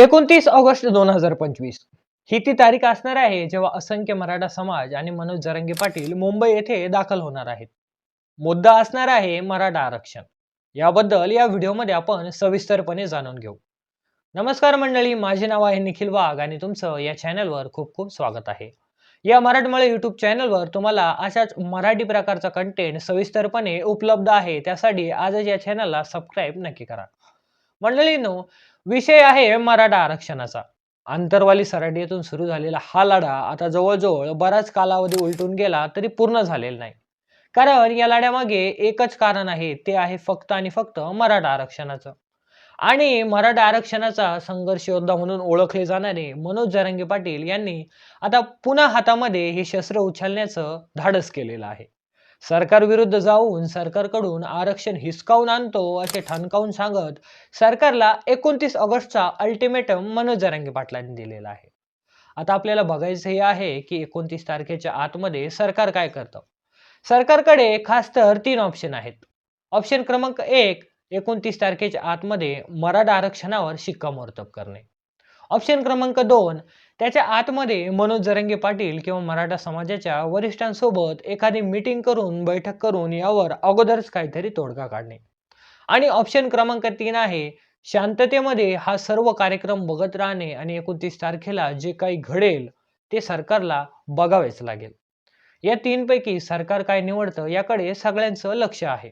एकोणतीस ऑगस्ट दोन हजार पंचवीस. ही ती तारीख असणार आहे जेव्हा असंख्य मराठा समाज आणि मनोज जरंगे पाटील मुंबई येथे दाखल होणार आहेत. मुद्दा असणार आहे मराठा आरक्षण. याबद्दल या व्हिडिओमध्ये आपण सविस्तरपणे जाणून घेऊ. नमस्कार मंडळी माझे नाव आहे निखिल वाघ आणि तुमचं या चॅनलवर खूप खूप स्वागत आहे. या मराठमळे यूट्यूब चॅनलवर तुम्हाला अशाच मराठी प्रकारचा कंटेंट सविस्तरपणे उपलब्ध आहे त्यासाठी आजच या चॅनलला सबस्क्राईब नक्की करा. मंडळींनो विषय आहे मराठा आरक्षणाचा. आंतरवाली सराटीतून सुरू झालेला हा लढा आता जवळजवळ बराच कालावधी उलटून गेला तरी पूर्ण झालेला नाही. कारण या लढ्यामागे एकच कारण आहे ते आहे फक्त आणि फक्त मराठा आरक्षणाचं. आणि मराठा आरक्षणाचा संघर्ष योद्धा म्हणून ओळखले जाणारे मनोज जरंगे पाटील यांनी आता पुन्हा हातामध्ये हे शस्त्र उचलण्याचं धाडस केलेलं आहे. सरकार विरुद्ध जाऊन सरकारकडून आरक्षण हिसकावून आणतो असे ठणकावून सांगत सरकारला एकोणतीस ऑगस्टचा अल्टिमेटम मनोज जरांगे पाटलांनी दिलेला आहे. आता आपल्याला बघायचं हे आहे की एकोणतीस तारखेच्या आतमध्ये सरकार काय करतं? सरकारकडे खास तर तीन ऑप्शन आहेत. ऑप्शन क्रमांक एक एकोणतीस तारखेच्या आतमध्ये मराठा आरक्षणावर शिक्कामोर्तब करणे. ऑप्शन क्रमांक दोन. त्याच्या आतमध्ये मनोज जरंगे पाटील किंवा मराठा समाजाच्या वरिष्ठांसोबत एखादी मीटिंग करून बैठक करून यावर अगोदरच काहीतरी तोडगा काढणे. आणि ऑप्शन क्रमांक तीन आहे शांततेमध्ये हा सर्व कार्यक्रम बघत राहणे आणि एकोणतीस तारखेला जे काही घडेल ते सरकारला बघावेच लागेल. या तीनपैकी सरकार काय निवडतं याकडे सगळ्यांचं लक्ष आहे.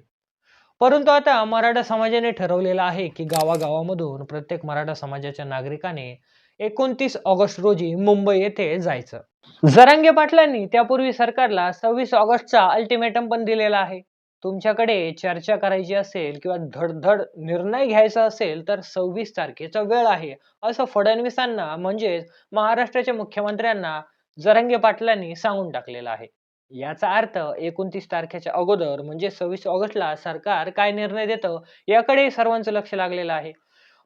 परंतु आता मराठा समाजाने ठरवलेलं आहे की गावागावामधून प्रत्येक मराठा समाजाच्या नागरिकाने एकोणतीस ऑगस्ट रोजी मुंबई येथे जायचं. जरांगे पाटलांनी त्यापूर्वी सरकारला सव्वीस ऑगस्टचा अल्टिमेटम पण दिलेला आहे. तुमच्याकडे चर्चा करायची असेल किंवा धडधड निर्णय घ्यायचा असेल तर सव्वीस तारखेचा वेळ आहे. असं फडणवीसांना म्हणजेच महाराष्ट्राच्या मुख्यमंत्र्यांना जरांगे पाटलांनी सांगून टाकलेलं आहे. याचा अर्थ एकोणतीस तारखेच्या अगोदर म्हणजे सव्वीस ऑगस्टला सरकार काय निर्णय देतं याकडे सर्वांचं लक्ष लागलेलं आहे.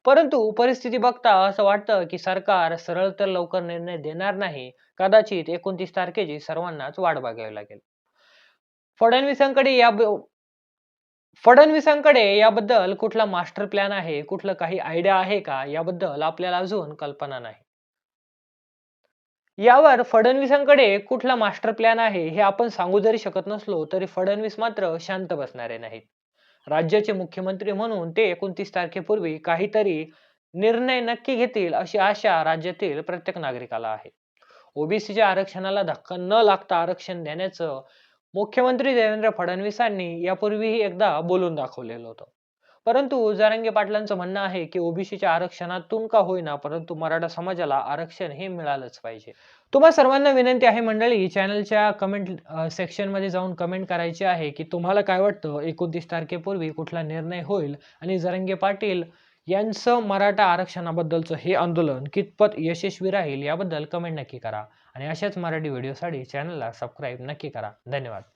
परंतु परिस्थिती बघता असं वाटतं की सरकार सरळ तर लवकर निर्णय देणार नाही. कदाचित एकोणतीस तारखेची सर्वांनाच वाट बघावी लागेल. फडणवीसांकडे या फडणवीसांकडे याबद्दल कुठला मास्टर प्लॅन आहे? कुठलं काही आयडिया आहे का? याबद्दल आपल्याला अजून कल्पना नाही. यावर फडणवीसांकडे कुठला मास्टर प्लॅन आहे हे आपण सांगू जरी शकत नसलो तरी फडणवीस मात्र शांत बसणारे नाहीत. राज्याचे मुख्यमंत्री म्हणून ते एकोणतीस तारखेपूर्वी काहीतरी निर्णय नक्की घेतील अशी आशा राज्यातील प्रत्येक नागरिकाला आहे. ओबीसीच्या आरक्षणाला धक्का न लागता आरक्षण देण्याचं मुख्यमंत्री देवेंद्र फडणवीसांनी यापूर्वीही एकदा बोलून दाखवलेलं होतं. परंतु जरांगे पाटलांचं म्हणणं आहे की ओबीसीच्या आरक्षणातून का होईना परंतु मराठा समाजाला आरक्षण हे मिळालंच पाहिजे. तुम्हा सर्वांना विनंती आहे मंडळी चॅनलच्या कमेंट सेक्शनमध्ये जाऊन कमेंट करायची आहे की तुम्हाला काय वाटतं? एकोणतीस तारखेपूर्वी कुठला निर्णय होईल? आणि जरंगे पाटील यांचं मराठा आरक्षणाबद्दलचं हे आंदोलन कितपत यशस्वी राहील याबद्दल कमेंट नक्की करा. आणि अशाच मराठी व्हिडिओसाठी चॅनलला सबस्क्राईब नक्की करा. धन्यवाद.